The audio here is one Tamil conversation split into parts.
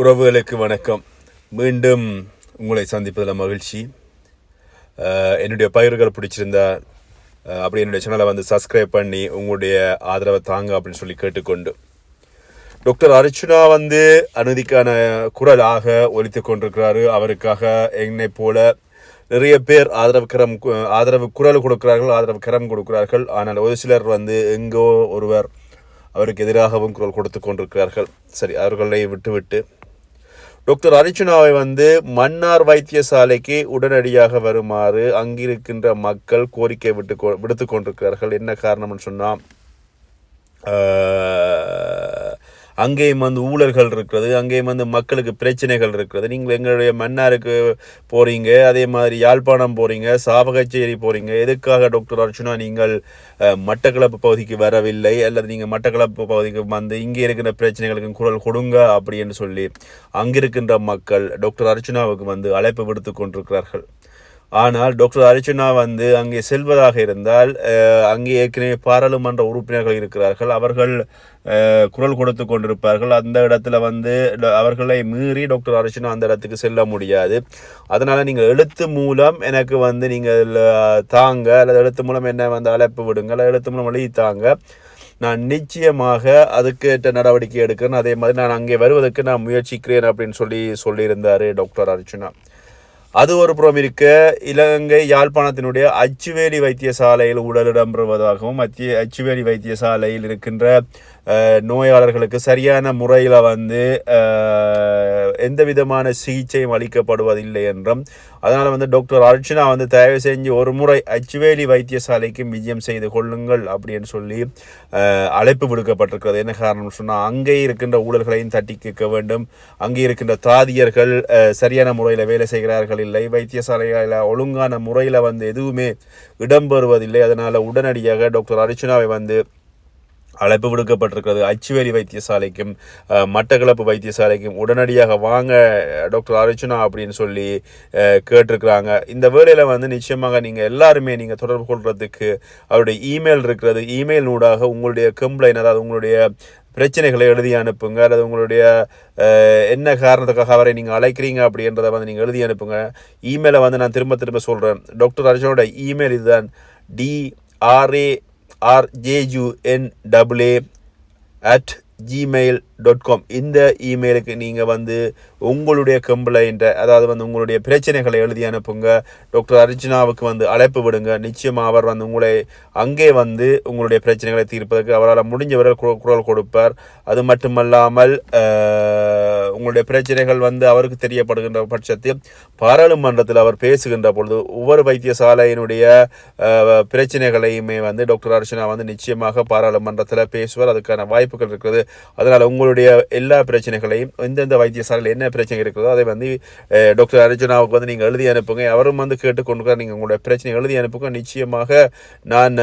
உறவுகளுக்கு வணக்கம். மீண்டும் உங்களை சந்திப்பதில் மகிழ்ச்சி. என்னுடைய பயிர்கள் பிடிச்சிருந்தா அப்படி என்னுடைய சேனலை வந்து சப்ஸ்கிரைப் பண்ணி உங்களுடைய ஆதரவை தாங்க அப்படின்னு சொல்லி கேட்டுக்கொண்டு. டாக்டர் அர்ச்சுனா வந்து அனுதிக்கான குரலாக ஒலித்து கொண்டிருக்கிறாரு. அவருக்காக என்னை போல நிறைய பேர் ஆதரவு கரம் ஆதரவு குரல் கொடுக்கிறார்கள் ஆதரவு கரம் கொடுக்கிறார்கள். ஆனால் ஒரு சிலர் வந்து எங்கோ ஒருவர் அவருக்கு எதிராகவும் குரல் கொடுத்து கொண்டிருக்கிறார்கள். சரி அவர்களை விட்டுவிட்டு டாக்டர் அர்ச்சுனாவை வந்து மன்னார் வைத்தியசாலைக்கு உடனடியாக வருமாறு அங்கிருக்கின்ற மக்கள் கோரிக்கை விட்டு கொ- கொண்டிருக்கிறார்கள். என்ன காரணம்னு சொன்னால் அங்கேயும் வந்து ஊழல்கள் இருக்கிறது அங்கேயும் வந்து மக்களுக்கு பிரச்சனைகள் இருக்கிறது. நீங்கள் எங்களுடைய மன்னாருக்கு போகிறீங்க அதே மாதிரி யாழ்ப்பாணம் போறீங்க சாவகச்சேரி போறீங்க எதுக்காக டாக்டர் அர்ச்சுனா நீங்கள் மட்டக்களப்பு பகுதிக்கு வரவில்லை அல்லது நீங்கள் மட்டக்களப்பு பகுதிக்கு வந்து இங்கே இருக்கிற பிரச்சனைகளுக்கு குரல் கொடுங்க அப்படின்னு சொல்லி அங்கிருக்கின்ற மக்கள் டாக்டர் அர்ச்சுனாவுக்கு வந்து அழைப்பு விடுத்து கொண்டிருக்கிறார்கள். ஆனால் டாக்டர் அர்ச்சனா வந்து அங்கே செல்வதாக இருந்தால் அங்கே ஏற்கனவே பாராளுமன்ற உறுப்பினர்கள் இருக்கிறார்கள். அவர்கள் குரல் கொடுத்து கொண்டிருப்பார்கள். அந்த இடத்துல வந்து அவர்களை மீறி டாக்டர் அர்ச்சனா அந்த இடத்துக்கு செல்ல முடியாது. அதனால் நீங்கள் எழுத்து மூலம் எனக்கு வந்து நீங்கள் தாங்க அல்லது எழுத்து மூலம் என்ன வந்து அழைப்பு விடுங்க அல்லது எழுத்து மூலம் எழுதி தாங்க. நான் நிச்சயமாக அதுக்கேற்ற நடவடிக்கை எடுக்கிறேன். அதே மாதிரி நான் அங்கே வருவதற்கு நான் முயற்சிக்கிறேன் அப்படின்னு சொல்லி சொல்லியிருந்தார் டாக்டர் அர்ச்சனா. அது ஒரு புறம் இருக்க இலங்கை யாழ்ப்பாணத்தினுடைய அச்சுவேலி வைத்தியசாலையில் உடலிடம் பெறுவதாகவும் அச்சு அச்சுவேலி வைத்தியசாலையில் இருக்கின்ற நோயாளர்களுக்கு சரியான முறையில் வந்து எந்த விதமான சிகிச்சையும் அளிக்கப்படுவதில்லை என்றும் அதனால் வந்து டாக்டர் அர்ச்சனா வந்து தயவு செஞ்சு ஒரு முறை அச்சுவேலி வைத்தியசாலைக்கு விஜயம் செய்து கொள்ளுங்கள் அப்படின்னு சொல்லி அழைப்பு விடுக்கப்பட்டிருக்கிறது. என்ன காரணம் சொன்னால் அங்கே இருக்கின்ற ஊழல்களையும் தட்டி கேட்க வேண்டும். அங்கே இருக்கின்ற தாதியர்கள் சரியான முறையில் வேலை செய்கிறார்கள் இல்லை. வைத்தியசாலைகளில் ஒழுங்கான முறையில் வந்து எதுவுமே இடம்பெறுவதில்லை அதனால் உடனடியாக டாக்டர் அர்ச்சனாவை வந்து அழைப்பு விடுக்கப்பட்டிருக்கிறது. அச்சுவேலி வைத்தியசாலைக்கும் மட்டக்களப்பு வைத்தியசாலைக்கும் உடனடியாக வாங்க டாக்டர் அர்ச்சனா அப்படின்னு சொல்லி கேட்டிருக்கிறாங்க. இந்த வேலையில் வந்து நிச்சயமாக நீங்கள் எல்லாருமே நீங்கள் தொடர்பு கொள்கிறதுக்கு அவருடைய இமெயில் இருக்கிறது. இமெயில் ஊடாக உங்களுடைய கம்ப்ளைண்ட் அதாவது உங்களுடைய பிரச்சனைகளை எழுதி அனுப்புங்க. அல்லது உங்களுடைய என்ன காரணத்துக்காக அவரை நீங்கள் அழைக்கிறீங்க அப்படின்றத வந்து நீங்கள் எழுதி அனுப்புங்க. இமெயிலை வந்து நான் திரும்ப திரும்ப சொல்கிறேன் டாக்டர் அர்ஜுனோட இமெயில் இதுதான். D R A R J U N double A at Gmail dot com இந்த இமெயிலுக்கு நீங்கள் வந்து உங்களுடைய கம்ப்ளைண்ட்டை அதாவது வந்து உங்களுடைய பிரச்சனைகளை எழுதி அனுப்புங்க. டாக்டர் அர்ஜுனாவுக்கு வந்து அழைப்பு விடுங்க. நிச்சயமாக அவர் வந்து உங்களை அங்கே வந்து உங்களுடைய பிரச்சனைகளை தீர்ப்பதற்கு அவரால் முடிஞ்சவரை குரல் கொடுப்பார். அது மட்டுமல்லாமல் உங்களுடைய பிரச்சனைகள் வந்து அவருக்கு தெரியப்படுகின்ற பட்சத்தில் பாராளுமன்றத்தில் அவர் பேசுகின்ற பொழுது ஒவ்வொரு வைத்தியசாலையினுடைய பிரச்சனைகளையுமே வந்து டாக்டர் அர்ச்சனா வந்து நிச்சயமாக பாராளுமன்றத்தில் பேசுவார். அதுக்கான வாய்ப்புகள் இருக்கிறது. அதனால் உங்களுடைய எல்லா பிரச்சனைகளையும் எந்தெந்த வைத்தியசாலையில் என்ன பிரச்சனை இருக்கிறதோ அதை வந்து டாக்டர் அர்ச்சனாவுக்கு வந்து நீங்கள் எழுதி அனுப்புங்க. அவரும் வந்து கேட்டுக்கொண்டு நீங்கள் உங்களுடைய பிரச்சனை எழுதி அனுப்புங்க. நிச்சயமாக நான்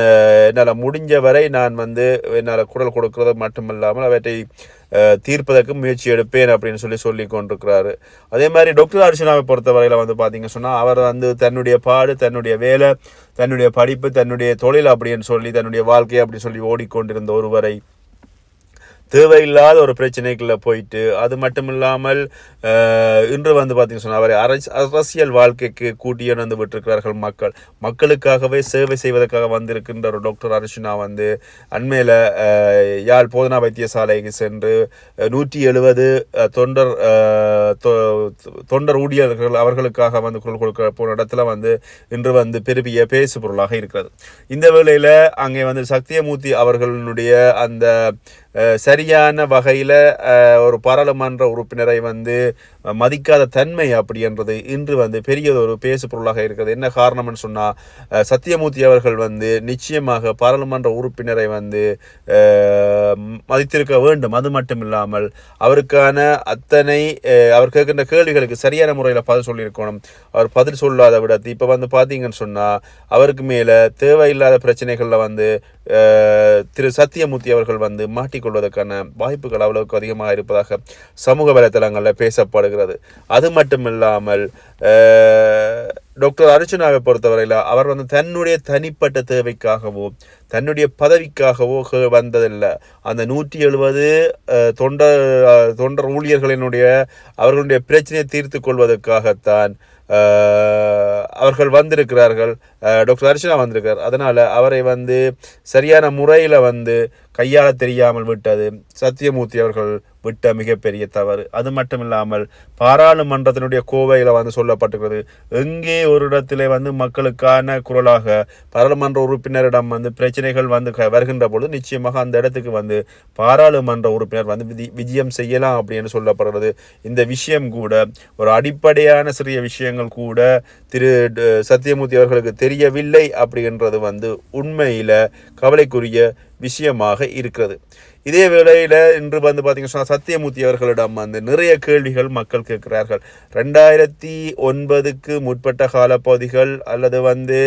என்னால் முடிஞ்ச வரை நான் வந்து என்னால் குரல் கொடுக்கிறது மட்டுமல்லாமல் அவற்றை தீர்ப்பதற்கு முயற்சி எடுப்பேன் அப்படின்னு சொல்லி சொல்லி கொண்டிருக்கிறாரு அதே மாதிரி டாக்டர் அர்ச்சனாவை பொறுத்தவரையில் வந்து பார்த்தீங்க சொன்னால் அவர் வந்து தன்னுடைய பாடு தன்னுடைய வேலை தன்னுடைய படிப்பு தன்னுடைய தொழில் அப்படின்னு சொல்லி தன்னுடைய வாழ்க்கை அப்படின்னு சொல்லி ஓடிக்கொண்டிருந்த ஒருவரை தேவையில்லாத ஒரு பிரச்சனைக்குள்ளே போயிட்டு அது மட்டும் இல்லாமல் இன்று வந்து பார்த்தீங்கன்னு சொன்னால் அவரை அரசியல் வாழ்க்கைக்கு கூட்டியே வந்து விட்டிருக்கிறார்கள் மக்கள். மக்களுக்காகவே சேவை செய்வதற்காக வந்திருக்கின்ற ஒரு டாக்டர் அர்ஷனா வந்து அண்மையில் யாழ் போதனா வைத்தியசாலைக்கு சென்று நூற்றி எழுபது தொண்டர் தொ- தொண்டர் ஊழியர்கள் அவர்களுக்காக வந்து குரல் கொடுக்க போன இடத்துல வந்து இன்று வந்து பெருவிய பேசு பொருளாக இருக்கிறது. இந்த வேளையில் அங்கே வந்து சத்தியமூர்த்தி அவர்களுடைய அந்த சரியான வகையில் ஒரு பாராளுமன்ற உறுப்பினரை வந்து மதிக்காத தன்மை அப்படின்றது இன்று வந்து பெரிய ஒரு பேசு பொருளாக இருக்கிறது. என்ன காரணம்னு சொன்னால் சத்தியமூர்த்தி அவர்கள் வந்து நிச்சயமாக பாராளுமன்ற உறுப்பினரை வந்து மதித்திருக்க வேண்டும். அது மட்டும் இல்லாமல் அவருக்கான அத்தனை அவர் கேட்கின்ற கேள்விகளுக்கு சரியான முறையில் பதில் சொல்லியிருக்கணும். அவர் பதில் சொல்லாத விடத்து இப்போ வந்து பார்த்தீங்கன்னு சொன்னால் அவருக்கு மேலே தேவையில்லாத பிரச்சனைகளில் வந்து திரு சத்தியமூர்த்தி அவர்கள் வந்து மாட்டிக்கொள்வதற்கான வாய்ப்புகள் அவ்வளவுக்கு அதிகமாக இருப்பதாக சமூக வலைத்தளங்களில் பேசப்படுகிறது. வருகிறது அது மட்டும் இல்லாமல் டாக்டர் அர்ச்சனாவை பொறுத்தவரையில் அவர் வந்து தன்னுடைய தனிப்பட்ட தேவைக்காகவோ தன்னுடைய பதவிக்காகவோ வந்ததில்லை. அந்த நூற்றி எழுபது தொண்டர் தொண்டர் ஊழியர்களினுடைய அவர்களுடைய பிரச்சனையை தீர்த்து கொள்வதற்காகத்தான் அவர்கள் வந்திருக்கிறார்கள். டாக்டர் அர்ச்சனா வந்திருக்கார் அதனால் அவரை வந்து சரியான முறையில் வந்து கையாள தெரியாமல் விட்டது. சத்தியமூர்த்தி அவர்கள் விட்ட மிகப்பெரிய தவறு. அது மட்டும் இல்லாமல் பாராளுமன்றத்தினுடைய கோவையில் வந்து சொல்லப்பட்டிருக்கிறது. எங்கே ஒரு இடத்திலே வந்து மக்களுக்கான குரலாக பாராளுமன்ற உறுப்பினரிடம் வந்து பிரச்சனைகள் வந்து க- வருகின்ற பொழுது நிச்சயமாக அந்த இடத்துக்கு வந்து பாராளுமன்ற உறுப்பினர் வந்து விதி- விஜயம் செய்யலாம் அப்படின்னு சொல்லப்படுறது இந்த விஷயம் கூட ஒரு அடிப்படையான சிறிய விஷயங்கள் கூட திரு சத்தியமூர்த்தி அவர்களுக்கு தெரியவில்லை அப்படின்றது வந்து உண்மையில் கவலைக்குரிய விஷயமாக இருக்கிறது. இதே வேளையில் இன்று வந்து பார்த்தீங்கன்னா சொன்னால் சத்தியமூர்த்தி அவர்களிடம் வந்து நிறைய கேள்விகள் மக்கள் கேட்கிறார்கள். ரெண்டாயிரத்தி ஒன்பதுக்கு முற்பட்ட காலப்பகுதிகள் அல்லது வந்து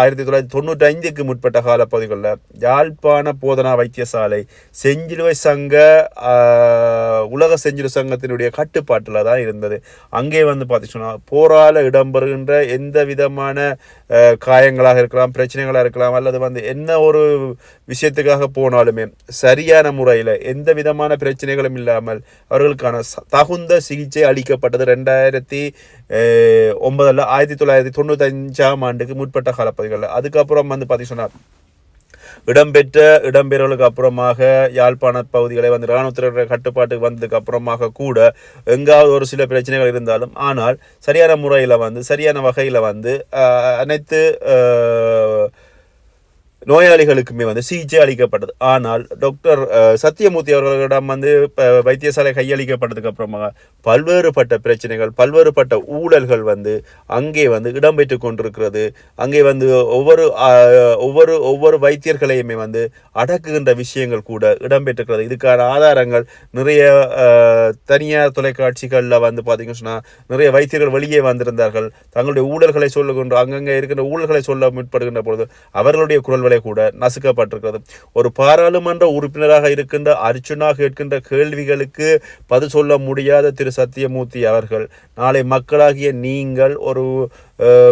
ஆயிரத்தி தொள்ளாயிரத்தி தொண்ணூற்றி ஐந்துக்கு முற்பட்ட காலப்பகுதிகளில் யாழ்ப்பாண போதனா வைத்தியசாலை செஞ்சிலுவை சங்க உலக செஞ்சிலு சங்கத்தினுடைய கட்டுப்பாட்டில் தான் இருந்தது. அங்கே வந்து பார்த்தீங்கன்னா போரால் இடம்பெறுகின்ற எந்த விதமான காயங்களாக இருக்கலாம் பிரச்சனைகளாக இருக்கலாம் அல்லது வந்து என்ன ஒரு விஷயத்துக்காக போனாலுமே சரியான முறையில் எந்த விதமான பிரச்சனைகளும் இல்லாமல் அவர்களுக்கான தகுந்த சிகிச்சை அளிக்கப்பட்டது. ரெண்டாயிரத்தி ஒன்பதில் ஆயிரத்தி தொள்ளாயிரத்தி தொண்ணூத்தஞ்சாம் ஆண்டுக்கு முற்பட்ட காலப்பகுதிகளில். அதுக்கப்புறம் வந்து பார்த்தீங்கன்னா இடம்பெற்ற இடம்பெறலுக்கு அப்புறமாக யாழ்ப்பாண பகுதிகளை வந்து இராணுவத்தினருடைய கட்டுப்பாட்டுக்கு வந்ததுக்கு அப்புறமாக கூட எங்காவது ஒரு சில பிரச்சனைகள் இருந்தாலும் ஆனால் சரியான முறையில் வந்து சரியான வகையில் வந்து அனைத்து நோயாளிகளுக்குமே வந்து சிகிச்சை அளிக்கப்பட்டது. ஆனால் டாக்டர் சத்தியமூர்த்தி அவர்களிடம் வந்து இப்போ வைத்தியசாலை கையளிக்கப்பட்டதுக்கு அப்புறமா பல்வேறுபட்ட பிரச்சனைகள் பல்வேறுபட்ட ஊழல்கள் வந்து அங்கே வந்து இடம்பெற்று கொண்டிருக்கிறது. அங்கே வந்து ஒவ்வொரு ஒவ்வொரு ஒவ்வொரு வைத்தியர்களையுமே வந்து அடக்குகின்ற விஷயங்கள் கூட இடம்பெற்றிருக்கிறது. இதுக்கான ஆதாரங்கள் நிறைய தனியார் தொலைக்காட்சிகளில் வந்து பார்த்தீங்கன்னு சொன்னால் நிறைய வைத்தியர்கள் வெளியே வந்திருந்தார்கள். தங்களுடைய ஊழல்களை சொல்லுகின்ற அங்கங்கே இருக்கின்ற ஊழல்களை சொல்ல முற்படுகின்ற பொழுது அவர்களுடைய குரல் குரல்களை கூட நசுக்கப்பட்டிருக்கிறது. ஒரு பாராளுமன்ற உறுப்பினராக இருக்கின்ற அர்ச்சுனா கேட்கின்ற கேள்விகளுக்கு பதில் சொல்ல முடியாத திரு சத்தியமூர்த்தி அவர்கள் நாளை மக்களாகிய நீங்கள் ஒரு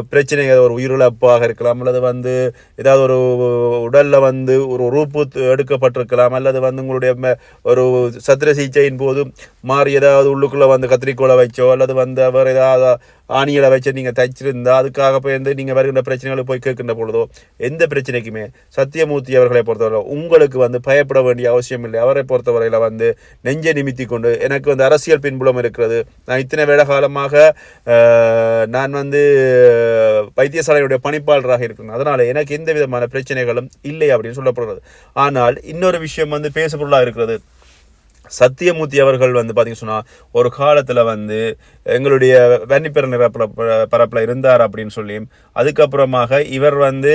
பிரச்சனை ஒரு உயிரிழப்பாக இருக்கலாம் அல்லது வந்து ஏதாவது ஒரு உடலில் வந்து ஒரு உறுப்பு எடுக்கப்பட்டிருக்கலாம் அல்லது வந்து உங்களுடைய ம- ஒரு சத்திர சிகிச்சையின் போது மாறி ஏதாவது உள்ளுக்குள்ளே வந்து கத்திரிக்கோலை வச்சோ அல்லது வந்து அவர் ஏதாவது ஆணிகளை வச்சு நீங்கள் தைச்சிருந்தா அதுக்காக போய் வந்து நீங்கள் வருகின்ற பிரச்சனைகளை போய் கேட்கின்ற பொழுதோ எந்த பிரச்சனைக்குமே சத்தியமூர்த்தி அவர்களை பொறுத்தவரை உங்களுக்கு வந்து பயப்பட வேண்டிய அவசியம் இல்லை. அவரை பொறுத்தவரையில் வந்து நெஞ்சை நிமித்தி கொண்டு எனக்கு வந்து அரசியல் பின்புலம் இருக்கிறது. நான் இத்தனை வேட காலமாக நான் வந்து வைத்தியசாலையுடைய பணிப்பாளராக இருக்கிறேன் அதனால் எனக்கு எந்த விதமான பிரச்சனைகளும் இல்லை அப்படின்னு சொல்லப்படுறது ஆனால் இன்னொரு விஷயம் வந்து பேசுபொருளாக இருக்கிறது. சத்தியமூர்த்தி அவர்கள் வந்து பார்த்தீங்கன்னு சொன்னால் ஒரு காலத்தில் வந்து எங்களுடைய வன்னிப்பெற நிரப்பல பரப்பில் இருந்தார் அப்படின்னு சொல்லி அதுக்கப்புறமாக இவர் வந்து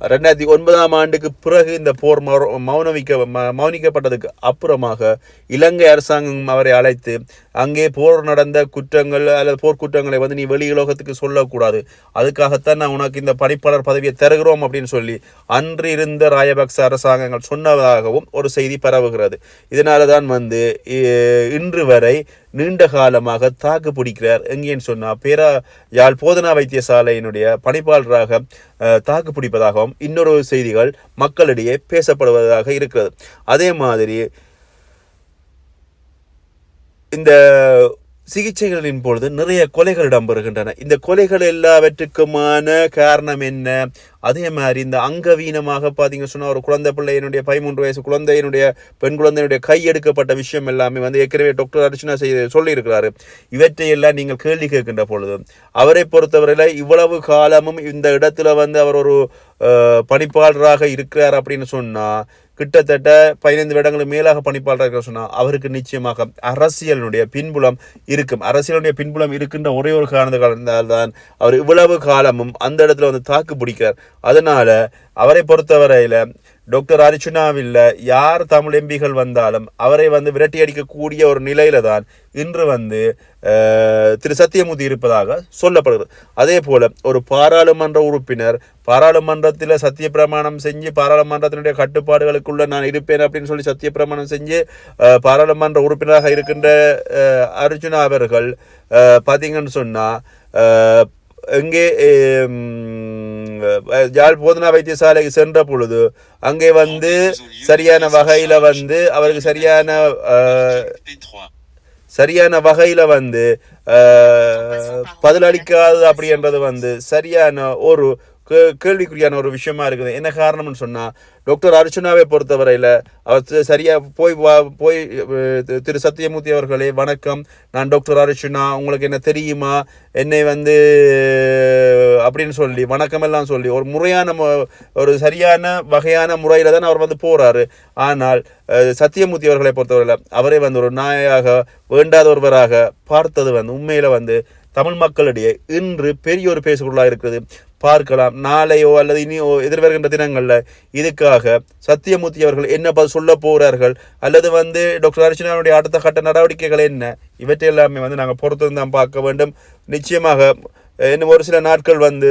ரெண்டாயிரத்தி ஒன்பதாம் ஆண்டுக்கு பிறகு இந்த போர் மௌ- மௌனவிக்க ம- மௌனிக்கப்பட்டதுக்கு அப்புறமாக இலங்கை அரசாங்கம் அவரை அழைத்து அங்கே போர் நடந்த குற்றங்கள் அல்லது போர்க்குற்றங்களை வந்து நீ வெளியுலோகத்துக்கு சொல்லக்கூடாது. அதுக்காகத்தான் நான் உனக்கு இந்த பணிப்பாளர் பதவியை தருகிறோம் அப்படின்னு சொல்லி அன்று இருந்த ராயபக்ச அரசாங்கங்கள் சொன்னதாகவும் ஒரு செய்தி பரவுகிறது. இதனால தான் வந்து இ- இன்று வரை நீண்ட காலமாக தாக்கு பிடிக்கிறார் எங்கேன்னு சொன்னால் பேரா யாழ் போதனா வைத்தியசாலையினுடைய பணிப்பாளராக தாக்கு பிடிப்பதாகவும் இன்னொரு செய்திகள் மக்களிடையே பேசப்படுவதாக இருக்கிறது. அதே மாதிரி இந்த சிகிச்சைகளின் பொழுது நிறைய கொலைகள் இடம்பெறுகின்றன. இந்த கொலைகள் எல்லாவற்றுக்குமான காரணம் என்ன? அதே மாதிரி இந்த அங்கவீனமாக பார்த்தீங்க சொன்னால் ஒரு குழந்தை பிள்ளையினுடைய பதிமூன்று வயசு குழந்தையினுடைய பெண் குழந்தையினுடைய கை எடுக்கப்பட்ட விஷயம் எல்லாமே வந்து ஏற்கனவே டாக்டர் அர்ச்சனா செய்ய சொல்லியிருக்கிறாரு. இவற்றையெல்லாம் நீங்கள் கேள்வி கேட்கின்ற பொழுது அவரை பொறுத்தவரையில் இவ்வளவு காலமும் இந்த இடத்துல வந்து அவர் ஒரு பணிப்பாளராக இருக்கிறார் அப்படின்னு சொன்னால் கிட்டத்தட்ட பதினைந்து வருடங்களுக்கு மேலாக பணிப்பாளராக இருக்கிற சொன்னால் அவருக்கு நிச்சயமாக அரசியலினுடைய பின்புலம் இருக்கும். அரசியலுடைய பின்புலம் இருக்கின்ற ஒரே ஒரு காரணத்தால் தான் அவர் இவ்வளவு காலமும் அந்த இடத்துல வந்து தாக்கு பிடிக்கிறார். அதனால் அவரை பொறுத்தவரையில் டாக்டர் அர்ச்சுனாவில் யார் தமிழ் எம்பிகள் வந்தாலும் அவரை வந்து விரட்டி அடிக்கக்கூடிய ஒரு நிலையில தான் இன்று வந்து திரு சத்தியமூர்த்தி இருப்பதாக சொல்லப்படுகிறது. அதே போல் ஒரு பாராளுமன்ற உறுப்பினர் பாராளுமன்றத்தில் சத்திய பிரமாணம் செஞ்சு பாராளுமன்றத்தினுடைய கட்டுப்பாடுகளுக்குள்ள நான் இருப்பேன் அப்படின்னு சொல்லி சத்திய பிரமாணம் செஞ்சு பாராளுமன்ற உறுப்பினராக இருக்கின்ற அர்ஜுனா அவர்கள் பார்த்தீங்கன்னு சொன்னால் எங்கே உம், யாழ் போதனா வைத்தியசாலைக்கு சென்ற பொழுது அங்கே வந்து சரியான வகையில வந்து அவருக்கு சரியான சரியான வகையில வந்து பதிலளிக்காது அப்படின்றது வந்து சரியான ஒரு கே- கேள்விக்குறியான ஒரு விஷயமா இருக்குது. என்ன காரணம்னு சொன்னால் டாக்டர் அர்ச்சனாவை பொறுத்தவரையில் அவர் சரியாக போய் வா- போய் திரு சத்தியமூர்த்தி அவர்களே வணக்கம். நான் டாக்டர் அர்ச்சனா உங்களுக்கு என்ன தெரியுமா? என்னை வந்து அப்படின்னு சொல்லி வணக்கமெல்லாம் சொல்லி ஒரு முறையான ஒரு சரியான வகையான முறையில் தான் அவர் வந்து போகிறாரு ஆனால் சத்தியமூர்த்தி அவர்களை பொறுத்தவரையில அவரை வந்து ஒரு நாயாக வேண்டாத ஒருவராக பார்த்தது வந்து உண்மையில் வந்து தமிழ் மக்களிடையே இன்று பெரிய ஒரு பேசுபொருளாக இருக்கிறது. பார்க்கலாம். நாளையோ அல்லது இனியோ எதிர்வருகின்ற தினங்களில் இதுக்காக சத்தியமூர்த்தி அவர்கள் என்ன பதில் சொல்ல போகிறார்கள் அல்லது வந்து டாக்டர் அர்ச்சனாவுடைய அடுத்த கட்ட நடவடிக்கைகள் என்ன? இவற்றை எல்லாமே வந்து நாங்கள் பொறுத்து தான் பார்க்க வேண்டும். நிச்சயமாக இன்னும் ஒரு சில நாட்கள் வந்து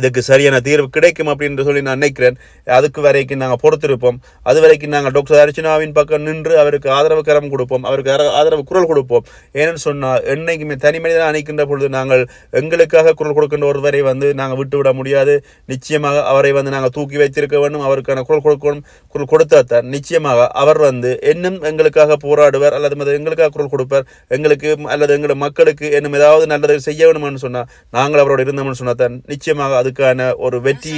இதுக்கு சரியான தீர்வு கிடைக்கும் அப்படின்னு சொல்லி நான் நினைக்கிறேன். அதுக்கு வரைக்கும் நாங்கள் பொறுத்திருப்போம். அது வரைக்கும் நாங்கள் டாக்டர் அர்ச்சனாவின் பக்கம் நின்று அவருக்கு ஆதரவு கரம் கொடுப்போம். அவருக்கு ஆதரவு குரல் கொடுப்போம். ஏன்னு சொன்னால் என்னைக்குமே தனி மனிதன் அணைக்கின்ற பொழுது நாங்கள் எங்களுக்காக குரல் கொடுக்கின்ற ஒருவரை வந்து நாங்கள் விட்டு விட முடியாது. நிச்சயமாக அவரை வந்து நாங்கள் தூக்கி வைத்திருக்க வேண்டும். அவருக்கான குரல் கொடுக்கணும். குரல் கொடுத்தாத்தான் நிச்சயமாக அவர் வந்து இன்னும் எங்களுக்காக போராடுவார். அல்லது எங்களுக்காக குரல் கொடுப்பார். எங்களுக்கு அல்லது எங்களோட மக்களுக்கு இன்னும் ஏதாவது நல்லது செய்ய வேணும்னு சொன்னால் நாங்கள் அவரோட இருந்தோம்னு சொன்னால் தான் நிச்சயமாக அதுக்கான ஒரு வெற்றி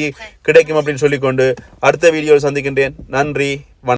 கிடைக்கும் அப்படின்னு சொல்லிக்கொண்டு அடுத்த வீடியோவில் சந்திக்கின்றேன். நன்றி வணக்கம்.